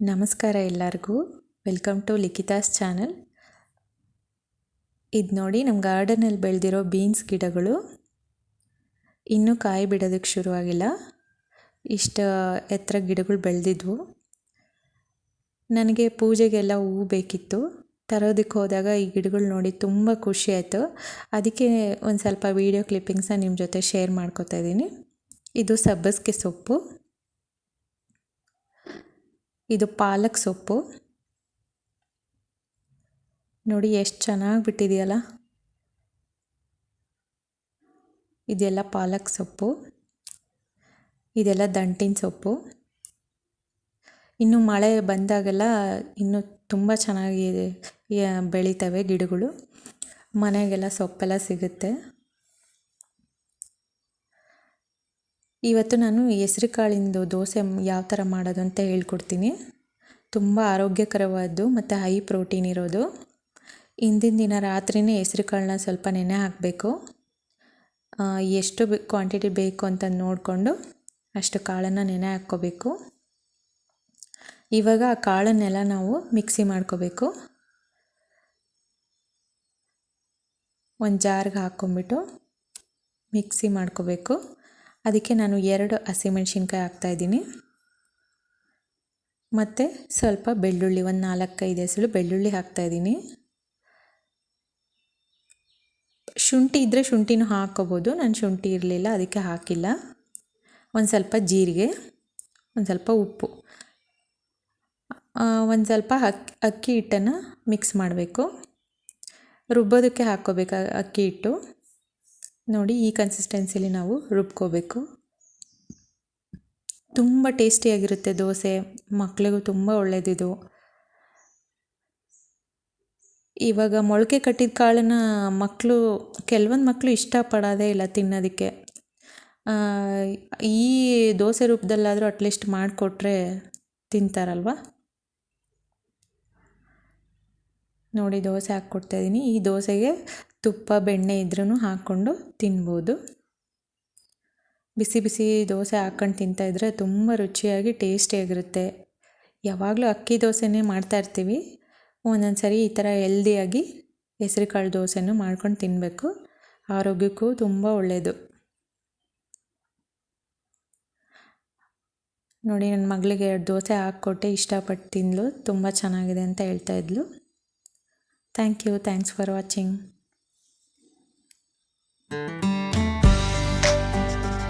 ನಮಸ್ಕಾರ ಎಲ್ಲರಿಗೂ. Welcome to ಲಿಖಿತಾಸ್ channel ಇದು ನೋಡಿ ನಮ್ಮ ಗಾರ್ಡನಲ್ಲಿ ಬೆಳೆದಿರೋ ಬೀನ್ಸ್ ಗಿಡಗಳು. ಇನ್ನೂ ಕಾಯಿ ಬಿಡೋದಕ್ಕೆ ಶುರುವಾಗಿಲ್ಲ ಇಷ್ಟು ಎತ್ತರ ಗಿಡಗಳು ಬೆಳೆದಿದ್ವು. ನನಗೆ ಪೂಜೆಗೆಲ್ಲ ಹೂವು ಬೇಕಿತ್ತು. ತರೋದಕ್ಕೆ ಹೋದಾಗ ಈ ಗಿಡಗಳು ನೋಡಿ ತುಂಬ ಖುಷಿ ಆಯಿತು. ಅದಕ್ಕೆ ಒಂದು ಸ್ವಲ್ಪ ವೀಡಿಯೋ ಕ್ಲಿಪ್ಪಿಂಗ್ಸನ್ನ ನಿಮ್ಮ ಜೊತೆ ಶೇರ್ ಮಾಡ್ಕೋತಾ ಇದ್ದೀನಿ. ಇದು ಸಬ್ಬಸಿಗೆ ಸೊಪ್ಪು. ಇದು ಪಾಲಕ್ ಸೊಪ್ಪು. ನೋಡಿ ಎಷ್ಟು ಚೆನ್ನಾಗಿ ಬಿಟ್ಟಿದೆಯಲ್ಲ. ಇದೆಲ್ಲ ಪಾಲಕ್ ಸೊಪ್ಪು. ಇದೆಲ್ಲ ದಂಟಿನ ಸೊಪ್ಪು. ಇನ್ನು ಮಳೆ ಬಂದಾಗೆಲ್ಲ ಇನ್ನು ತುಂಬ ಚೆನ್ನಾಗಿ ಬೆಳೀತವೆ ಗಿಡಗಳು. ಮನೆಗೆಲ್ಲ ಸೊಪ್ಪೆಲ್ಲ ಸಿಗುತ್ತೆ. ಇವತ್ತು ನಾನು ಹೆಸ್ರು ಕಾಳಿಂದು ದೋಸೆ ಯಾವ ಥರ ಮಾಡೋದು ಅಂತ ಹೇಳ್ಕೊಡ್ತೀನಿ. ತುಂಬ ಆರೋಗ್ಯಕರವಾದ್ದು ಮತ್ತು ಹೈ ಪ್ರೋಟೀನ್ ಇರೋದು. ಹಿಂದಿನ ದಿನ ರಾತ್ರಿನೇ ಹೆಸ್ರು ಕಾಳನ್ನ ಸ್ವಲ್ಪ ನೆನೆ ಹಾಕಬೇಕು. ಎಷ್ಟು ಕ್ವಾಂಟಿಟಿ ಬೇಕು ಅಂತ ನೋಡಿಕೊಂಡು ಅಷ್ಟು ಕಾಳನ್ನು ನೆನೆ ಹಾಕ್ಕೋಬೇಕು. ಇವಾಗ ಆ ಕಾಳನ್ನೆಲ್ಲ ನಾವು ಮಿಕ್ಸಿ ಮಾಡ್ಕೋಬೇಕು. ಒಂದು ಜಾರ್ಗೆ ಹಾಕ್ಕೊಂಬಿಟ್ಟು ಮಿಕ್ಸಿ ಮಾಡ್ಕೋಬೇಕು. ಅದಕ್ಕೆ ನಾನು ಎರಡು ಹಸಿಮೆಣ್ಸಿನ್ಕಾಯಿ ಹಾಕ್ತಾಯಿದ್ದೀನಿ ಮತ್ತು ಸ್ವಲ್ಪ ಬೆಳ್ಳುಳ್ಳಿ, ಒಂದು ನಾಲ್ಕೈದು ಹೆಸರು ಬೆಳ್ಳುಳ್ಳಿ ಹಾಕ್ತಾಯಿದ್ದೀನಿ ಶುಂಠಿ ಇದ್ದರೆ ಶುಂಠಿನೂ ಹಾಕ್ಕೋಬೋದು, ನಾನು ಶುಂಠಿ ಇರಲಿಲ್ಲ, ಅದಕ್ಕೆ ಹಾಕಿಲ್ಲ. ಒಂದು ಸ್ವಲ್ಪ ಜೀರಿಗೆ, ಒಂದು ಸ್ವಲ್ಪ ಉಪ್ಪು. ಒಂದು ಸ್ವಲ್ಪ ಅಕ್ಕಿ ಅಕ್ಕಿ ಹಿಟ್ಟನ್ನು ಮಿಕ್ಸ್ ಮಾಡಬೇಕು. ರುಬ್ಬೋದಕ್ಕೆ ಹಾಕ್ಕೋಬೇಕು ಅಕ್ಕಿ ಹಿಟ್ಟು. ನೋಡಿ ಈ ಕನ್ಸಿಸ್ಟೆನ್ಸಿಲಿ ನಾವು ರುಬ್ಕೋಬೇಕು. ತುಂಬ ಟೇಸ್ಟಿಯಾಗಿರುತ್ತೆ ದೋಸೆ. ಮಕ್ಕಳಿಗೂ ತುಂಬ ಒಳ್ಳೆಯದಿದು ಇವಾಗ ಮೊಳಕೆ ಕಟ್ಟಿದ ಕಾಳನ್ನ ಮಕ್ಕಳು ಕೆಲವೊಂದು ಮಕ್ಕಳು ಇಷ್ಟಪಡೋದೇ ಇಲ್ಲ ತಿನ್ನೋದಕ್ಕೆ. ಈ ದೋಸೆ ರೂಪದಲ್ಲಾದರೂ ಅಟ್ಲೀಸ್ಟ್ ಮಾಡಿಕೊಟ್ರೆ ತಿಂತಾರಲ್ವ? ನೋಡಿ ದೋಸೆ ಹಾಕ್ಕೊಡ್ತಾಯಿದ್ದೀನಿ ಈ ದೋಸೆಗೆ ತುಪ್ಪ, ಬೆಣ್ಣೆ ಇದ್ರೂ ಹಾಕ್ಕೊಂಡು ತಿನ್ಬೋದು. ಬಿಸಿ ಬಿಸಿ ದೋಸೆ ಹಾಕ್ಕೊಂಡು ತಿಂತಾಯಿದ್ರೆ ತುಂಬ ರುಚಿಯಾಗಿ, ಟೇಸ್ಟಿಯಾಗಿರುತ್ತೆ. ಯಾವಾಗಲೂ ಅಕ್ಕಿ ದೋಸೆನೇ ಮಾಡ್ತಾಯಿರ್ತೀವಿ ಒಂದೊಂದು ಸರಿ ಈ ಥರ ಹೆಲ್ದಿಯಾಗಿ ಹೆಸರುಕಾಳು ದೋಸೆನೂ ಮಾಡ್ಕೊಂಡು ತಿನ್ನಬೇಕು ಆರೋಗ್ಯಕ್ಕೂ ತುಂಬ ಒಳ್ಳೆಯದು ನೋಡಿ, ನನ್ನ ಮಗಳಿಗೆ ಎರಡು ದೋಸೆ ಹಾಕ್ಕೊಟ್ಟೆ, ಇಷ್ಟಪಟ್ಟು ತಿಂದಳು. ತುಂಬ ಚೆನ್ನಾಗಿದೆ ಅಂತ ಹೇಳ್ತಾಯಿದ್ಲು thank you thanks for watching Thank you.